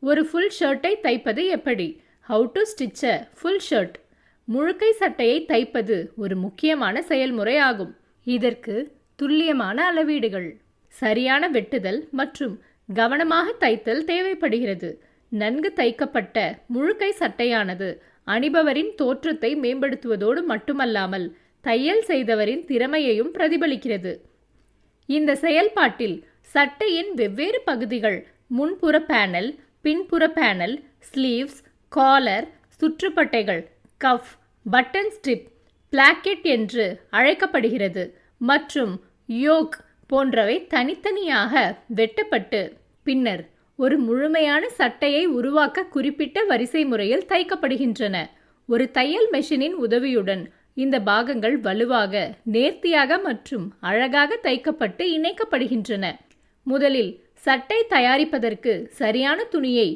ஒரு ஃபுல் ஷர்ட்டை தைப்பது எப்படி? How to stitch a full shirt முழுக்கை சட்டையை தைப்பது ஒரு முக்கியமான செயல்முறை ஆகும். இதற்கு துல்லியமான அளவீடுகள். சரியான வெட்டுதல் மற்றும் கவனமாக தைத்தல் தேவைப்படுகிறது. நன்கு தைக்கப்பட்ட முழுக்கை சட்டையானது அணிபவரின் தோற்றத்தை மேம்படுத்துவதோடு மட்டுமல்லாமல் தையல் செய்தவரின் திறமையையும் பிரதிபலிக்கிறது. இந்த செயல்பாட்டில் சட்டையின் வெவ்வேறு பகுதிகள் முன்புற பேனல் பின்புற பேனல் ஸ்லீவ்ஸ் காலர் சுற்றுப்பட்டைகள் கஃப் பட்டன் ஸ்ட்ரிப் பிளாக்கெட் என்று அழைக்கப்படுகிறது மற்றும் யோக் போன்றவை தனித்தனியாக வெட்டப்பட்டு பின்னர் ஒரு முழுமையான சட்டையை உருவாக்க குறிப்பிட்ட வரிசை முறையில் தைக்கப்படுகின்றன. ஒரு தையல் மெஷினின் உதவியுடன் இந்த பாகங்கள் வலுவாக நேர்த்தியாக மற்றும் அழகாக தைக்கப்பட்டு இணைக்கப்படுகின்றன. முதலில் சட்டை தயாரிப்பதற்கு சரியான துணியை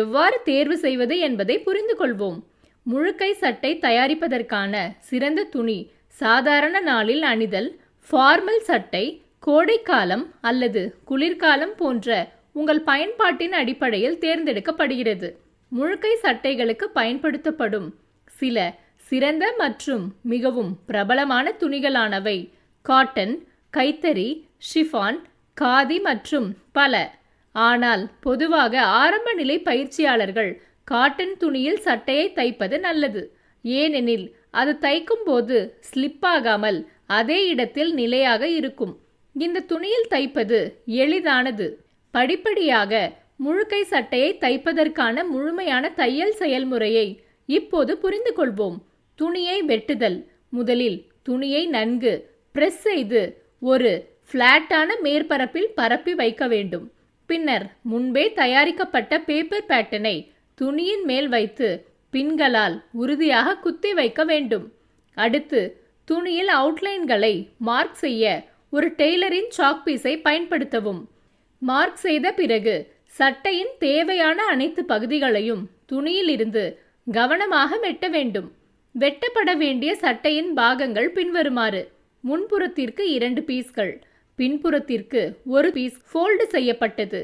எவ்வாறு தேர்வு செய்வது என்பதை புரிந்து கொள்வோம். முழுக்கை சட்டை தயாரிப்பதற்கான சிறந்த துணி சாதாரண நாளில் அணிதல் ஃபார்மல் சட்டை கோடைக்காலம் அல்லது குளிர்காலம் போன்ற உங்கள் பயன்பாட்டின் அடிப்படையில் தேர்ந்தெடுக்கப்படுகிறது. முழுக்கை சட்டைகளுக்கு பயன்படுத்தப்படும். சில சிறந்த மற்றும் மிகவும் பிரபலமான துணிகளானவை காட்டன் கைத்தறி ஷிஃபான் காதி மற்றும் பல. ஆனால் பொதுவாக ஆரம்ப நிலை பயிற்சியாளர்கள் காட்டன் துணியில் சட்டையை தைப்பது நல்லது. ஏனெனில் அது தைக்கும் போது ஸ்லிப் ஆகாமல் அதே இடத்தில் நிலையாக இருக்கும். இந்த துணியில் தைப்பது எளிதானது. படிப்படியாக முழுக்கை சட்டையை தைப்பதற்கான முழுமையான தையல் செயல்முறையை இப்போது புரிந்து கொள்வோம் துணியை வெட்டுதல். முதலில் துணியை நன்கு பிரஸ் செய்து ஒரு ஃப்ளாட்டான மேற்பரப்பில் பரப்பி வைக்க வேண்டும். பின்னர் முன்பே தயாரிக்கப்பட்ட பேப்பர் பேட்டனை துணியின் மேல் வைத்து பின்களால் உறுதியாக குத்தி வைக்க வேண்டும். அடுத்து துணியில் அவுட்லைன்களை மார்க் செய்ய ஒரு டெய்லரின் சாக் பீஸை பயன்படுத்தவும். மார்க் செய்த பிறகு சட்டையின் தேவையான அனைத்து பகுதிகளையும் துணியிலிருந்து கவனமாக வெட்ட வேண்டும். வெட்டப்பட வேண்டிய சட்டையின் பாகங்கள் பின்வருமாறு முன்புறத்திற்கு இரண்டு பீஸ்கள் பின்புறத்திற்கு ஒரு பீஸ் ஃபோல்டு செய்யப்பட்டது.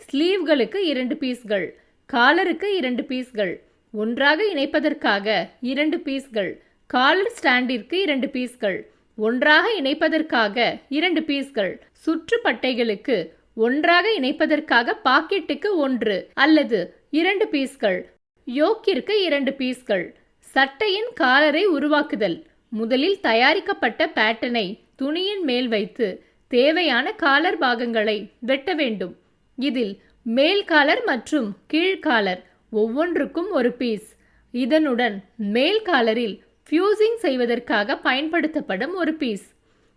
ஸ்லீவ்களுக்கு இரண்டு பீஸ்கள் காலருக்கு இரண்டு பீஸ்கள் ஒன்றாக இணைப்பதற்காக இரண்டு பீஸ்கள் காலர் ஸ்டாண்டிற்கு இரண்டு பீஸ்கள் ஒன்றாக இணைப்பதற்காக இரண்டு பீஸ்கள். சுற்றுப்பட்டைகளுக்கு ஒன்றாக இணைப்பதற்காக பாக்கெட்டுக்கு ஒன்று அல்லது இரண்டு பீஸ்கள் யோக்கிற்கு இரண்டு பீஸ்கள் சட்டையின் காலரை உருவாக்குதல் முதலில் தயாரிக்கப்பட்ட பேட்டனை துணியின் மேல் வைத்து தேவையான காலர் பாகங்களை வெட்ட வேண்டும். இதில் மேல் காலர் மற்றும் கீழ்காலர் ஒவ்வொன்றுக்கும் ஒரு பீஸ். இதனுடன் மேல் காலரில் ஃபியூசிங் செய்வதற்காக பயன்படுத்தப்படும் ஒரு பீஸ்.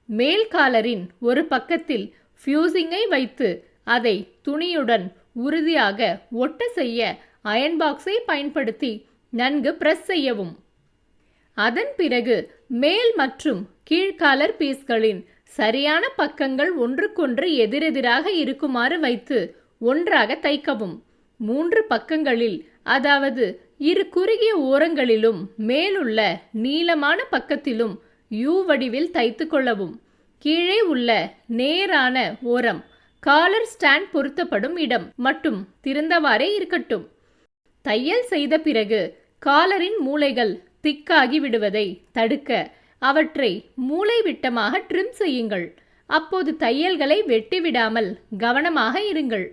மேல் காலரின் ஒரு பக்கத்தில் ஃபியூசிங்கை வைத்து அதை துணியுடன் உறுதியாக ஒட்ட செய்ய அயன் பாக்ஸை பயன்படுத்தி நன்கு பிரஸ் செய்யவும். அதன் பிறகு மேல் மற்றும் கீழ்காலர் பீஸ்களின் சரியான பக்கங்கள் ஒன்றுக்கொன்று எதிரெதிராக இருக்குமாறு வைத்து ஒன்றாக தைக்கவும். மூன்று பக்கங்களில் அதாவது இரு குறுகிய ஓரங்களிலும் மேலுள்ள நீளமான பக்கத்திலும் யூ வடிவில் தைத்து கொள்ளவும். கீழே உள்ள நேரான ஓரம் காலர் ஸ்டாண்ட் பொருத்தப்படும் இடம் மட்டும் திறந்தவாறே இருக்கட்டும். தையல் செய்த பிறகு காலரின் மூளைகள் திக்காகி விடுவதை தடுக்க அவற்றை மூளை விட்டமாக ட்ரிம் செய்யுங்கள். அப்போது தையல்களை வெட்டிவிடாமல் கவனமாக இருங்கள்.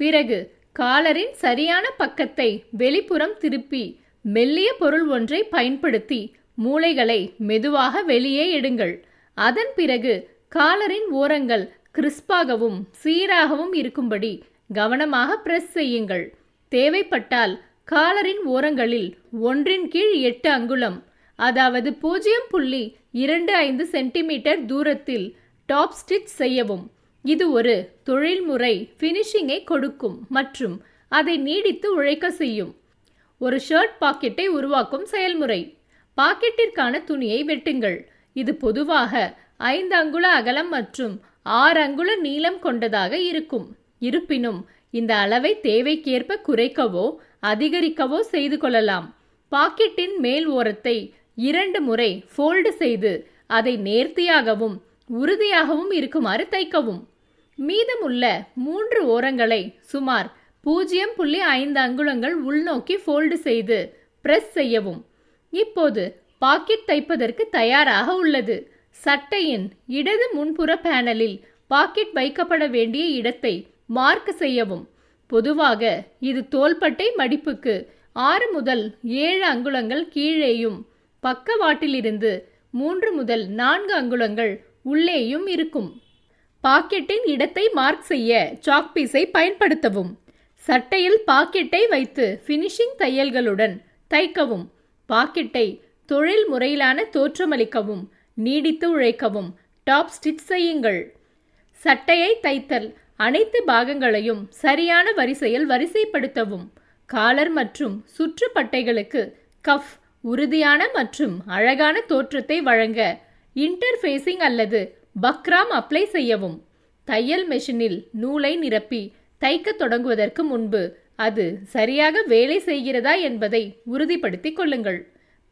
பிறகு காலரின் சரியான பக்கத்தை வெளிப்புறம் திருப்பி மெல்லிய பொருள் ஒன்றை பயன்படுத்தி மூளைகளை மெதுவாக வெளியே எடுங்கள். அதன் பிறகு காலரின் ஓரங்கள் கிறிஸ்பாகவும் சீராகவும் இருக்கும்படி கவனமாக பிரஸ் செய்யுங்கள். தேவைப்பட்டால் காலரின் ஓரங்களில் ஒன்றின் கீழ் எட்டு அங்குலம் அதாவது பூஜ்ஜியம் புள்ளி இரண்டு ஐந்து சென்டிமீட்டர் தூரத்தில் டாப் ஸ்டிச் செய்யவும். இது ஒரு தொழில்முறை ஃபினிஷிங்கை கொடுக்கும் மற்றும் அதை நீடித்து உழைக்க செய்யும். ஒரு ஷர்ட் பாக்கெட்டை உருவாக்கும் செயல்முறை. பாக்கெட்டிற்கான துணியை வெட்டுங்கள். இது பொதுவாக ஐந்து அங்குல அகலம் மற்றும் ஆறு அங்குல நீளம் கொண்டதாக இருக்கும். இருப்பினும் இந்த அளவை தேவைக்கேற்ப குறைக்கவோ அதிகரிக்கவோ செய்து கொள்ளலாம். பாக்கெட்டின் மேல் ஓரத்தை இரண்டு முறை ஃபோல்டு செய்து அதை நேர்த்தியாகவும் உறுதியாகவும் இருக்குமாறு தைக்கவும். மீதமுள்ள மூன்று ஓரங்களை சுமார் பூஜ்ஜியம் புள்ளி ஐந்து அங்குலங்கள் உள்நோக்கி ஃபோல்டு செய்து பிரஸ் செய்யவும். இப்போது பாக்கெட் தைப்பதற்கு தயாராக உள்ளது. சட்டையின் இடது முன்புற பேனலில் பாக்கெட் வைக்கப்பட வேண்டிய இடத்தை மார்க் செய்யவும். பொதுவாக இது தோள்பட்டை மடிப்புக்கு ஆறு முதல் ஏழு அங்குலங்கள் கீழேயும் பக்கவாட்டிலிருந்து மூன்று முதல் நான்கு அங்குலங்கள் உள்ளேயும் இருக்கும். பாக்கெட்டின் இடத்தை மார்க் செய்ய சாக் பீஸை பயன்படுத்தவும். சட்டையில் பாக்கெட்டை வைத்து ஃபினிஷிங் தையல்களுடன் தைக்கவும். பாக்கெட்டை தொழில் முறையிலான தோற்றமளிக்கவும் நீடித்து உழைக்கவும் டாப் ஸ்டிச் செய்யுங்கள். சட்டையை தைத்தல் அனைத்து பாகங்களையும் சரியான வரிசையில் வரிசைப்படுத்தவும். காலர் மற்றும் சுற்றுப்பட்டைகளுக்கு கஃப் உறுதியான மற்றும் அழகான தோற்றத்தை வழங்க இன்டர்ஃபேசிங் அல்லது பக்ராம் அப்ளை செய்யவும். தையல் மெஷினில் நூலை நிரப்பி தைக்கத் தொடங்குவதற்கு முன்பு அது சரியாக வேலை செய்கிறதா என்பதை உறுதிப்படுத்திக் கொள்ளுங்கள்.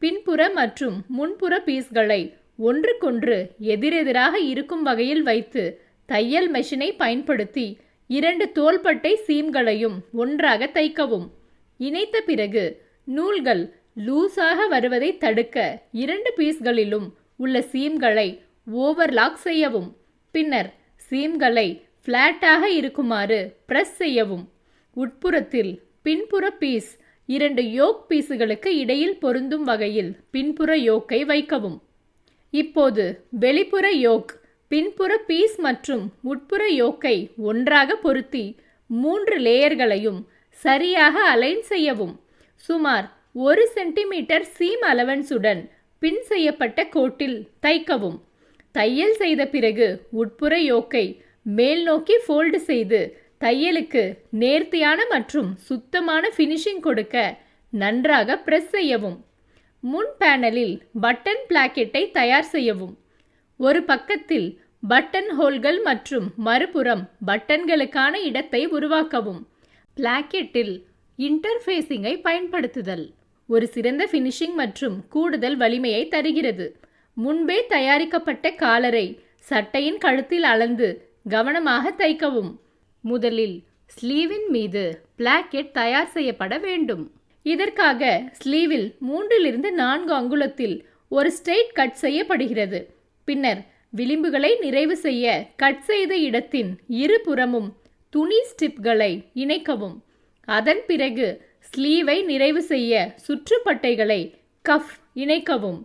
பின்புற மற்றும் முன்புற பீஸ்களை ஒன்றுக்கொன்று எதிரெதிராக இருக்கும் வகையில் வைத்து தையல் மெஷினை பயன்படுத்தி இரண்டு தோள்பட்டை சீம்களையும் ஒன்றாக தைக்கவும். இணைத்த பிறகு நூல்கள் லூஸாக வருவதை தடுக்க இரண்டு பீஸ்களிலும் உள்ள சீம்களை ஓவர்லாக் செய்யவும். பின்னர் சீம்களை ஃப்ளாட்டாக இருக்குமாறு பிரஸ் செய்யவும். உட்புறத்தில் பின்புற பீஸ் இரண்டு யோக் பீஸுகளுக்கு இடையில் பொருந்தும் வகையில் பின்புற யோக்கை வைக்கவும். இப்போது வெளிப்புற யோக் பின்புற பீஸ் மற்றும் உட்புற யோக்கை ஒன்றாக பொருத்தி மூன்று லேயர்களையும் சரியாக அலைன் செய்யவும். சுமார் ஒரு சென்டிமீட்டர் சீம் அலவன்ஸுடன் பின் செய்யப்பட்ட கோட்டில் தைக்கவும். தையல் செய்த பிறகு உட்புற யோக்கை மேல் நோக்கி ஃபோல்டு செய்து தையலுக்கு நேர்த்தியான மற்றும் சுத்தமான ஃபினிஷிங் கொடுக்க நன்றாக ப்ரெஸ் செய்யவும். முன் பேனலில் பட்டன் பிளாக்கெட்டை தயார் செய்யவும். ஒரு பக்கத்தில் பட்டன் ஹோல்கள் மற்றும் மறுபுறம் பட்டன்களுக்கான இடத்தை உருவாக்கவும். பிளாக்கெட்டில் இன்டர்ஃபேஸிங்கை பயன்படுத்துதல். ஒரு சிறந்த ஃபினிஷிங் மற்றும் கூடுதல் வலிமையை தருகிறது. முன்பே தயாரிக்கப்பட்ட காலரை சட்டையின் கழுத்தில் அளந்து கவனமாக தைக்கவும். முதலில் ஸ்லீவின் மீது பிளாக்கெட் தயார் செய்யப்பட வேண்டும். இதற்காக ஸ்லீவில் மூன்றிலிருந்து நான்கு அங்குலத்தில் ஒரு ஸ்ட்ரெயிட் கட் செய்யப்படுகிறது. பின்னர் விளிம்புகளை நிறைவு செய்ய கட் செய்த இடத்தின் இருபுறமும் துணி ஸ்டிப்களை இணைக்கவும். அதன் பிறகு ஸ்லீவை நிறைவு செய்ய சுற்றுப்பட்டைகளை கஃப் இணைக்கவும்.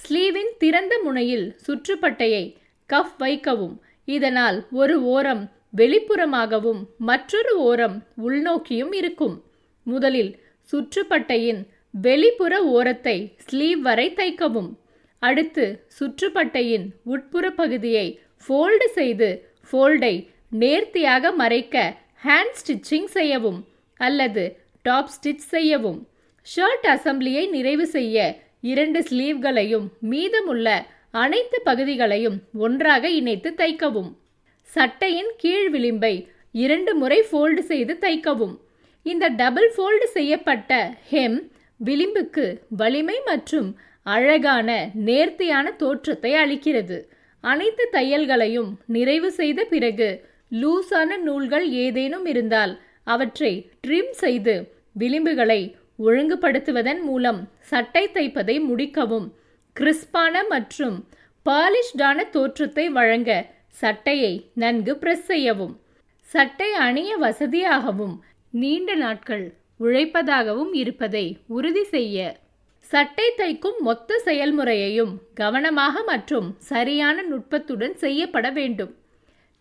ஸ்லீவின் திறந்த முனையில் சுற்றுப்பட்டையை கஃப் வைக்கவும். இதனால் ஒரு ஓரம் வெளிப்புறமாகவும் மற்றொரு ஓரம் உள்நோக்கியும் இருக்கும். முதலில் சுற்றுப்பட்டையின் வெளிப்புற ஓரத்தை ஸ்லீவ் வரை தைக்கவும். அடுத்து சுற்றுப்பட்டையின் உட்புற பகுதியை ஃபோல்டு செய்து ஃபோல்டை நேர்த்தியாக மறைக்க ஹேண்ட் ஸ்டிச்சிங் செய்யவும் அல்லது டாப் ஸ்டிச் செய்யவும். ஷர்ட் அசம்பிளியை நிறைவு செய்ய இரண்டு ஸ்லீவ்களையும் மீதமுள்ள அனைத்து பகுதிகளையும் ஒன்றாக இணைத்து தைக்கவும். சட்டையின் கீழ் விளிம்பை இரண்டு முறை ஃபோல்டு செய்து தைக்கவும். இந்த டபுள் ஃபோல்டு செய்யப்பட்ட ஹெம் விளிம்புக்கு வலிமை மற்றும் அழகான நேர்த்தியான தோற்றத்தை அளிக்கிறது. அனைத்து தையல்களையும் நிறைவு செய்த பிறகு லூஸான நூல்கள் ஏதேனும் இருந்தால் அவற்றை ட்ரிம் செய்து விளிம்புகளை ஒழுங்குபடுத்துவதன் மூலம் சட்டை தைப்பதை முடிக்கவும். கிறிஸ்பான மற்றும் பாலிஷ்டான தோற்றத்தை வழங்க சட்டையை நன்கு பிரஸ் செய்யவும். சட்டை அணிய வசதியாகவும் நீண்ட நாட்கள் உழைப்பதாகவும் இருப்பதை உறுதி செய்ய. சட்டை தைக்கும் மொத்த செயல்முறையையும் கவனமாக மற்றும் சரியான நுட்பத்துடன் செய்யப்பட வேண்டும்.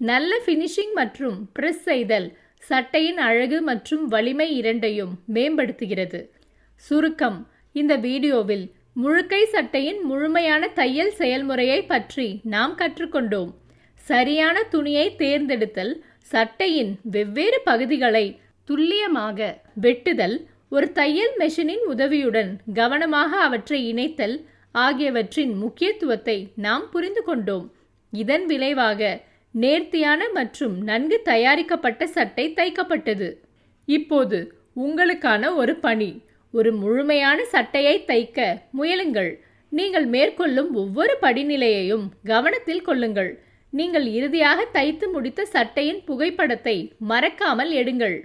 நல்ல ஃபினிஷிங் மற்றும் பிரஸ் செய்தல் சட்டையின் அழகு மற்றும் வலிமை இரண்டையும் மேம்படுத்துகிறது. சுருக்கம் இந்த வீடியோவில் முழுக்கை சட்டையின் முழுமையான தையல் செயல்முறையை பற்றி நாம் கற்றுக்கொண்டோம். சரியான துணியை தேர்ந்தெடுத்தல் சட்டையின் வெவ்வேறு பகுதிகளை துல்லியமாக வெட்டுதல் ஒரு தையல் மெஷினின் உதவியுடன் கவனமாக அவற்றை இணைத்தல் ஆகியவற்றின் முக்கியத்துவத்தை நாம் புரிந்து கொண்டோம். இதன் விளைவாக நேர்த்தியான மற்றும் நன்கு தயாரிக்கப்பட்ட சட்டை தைக்கப்பட்டது. இப்போது உங்களுக்கான ஒரு பணி. ஒரு முழுமையான சட்டையை தைக்க முயலுங்கள். நீங்கள் மேற்கொள்ளும் ஒவ்வொரு படிநிலையையும் கவனத்தில் கொள்ளுங்கள். நீங்கள் இறுதியாக தைத்து முடித்த சட்டையின் புகைப்படத்தை மறக்காமல் எடுங்கள்.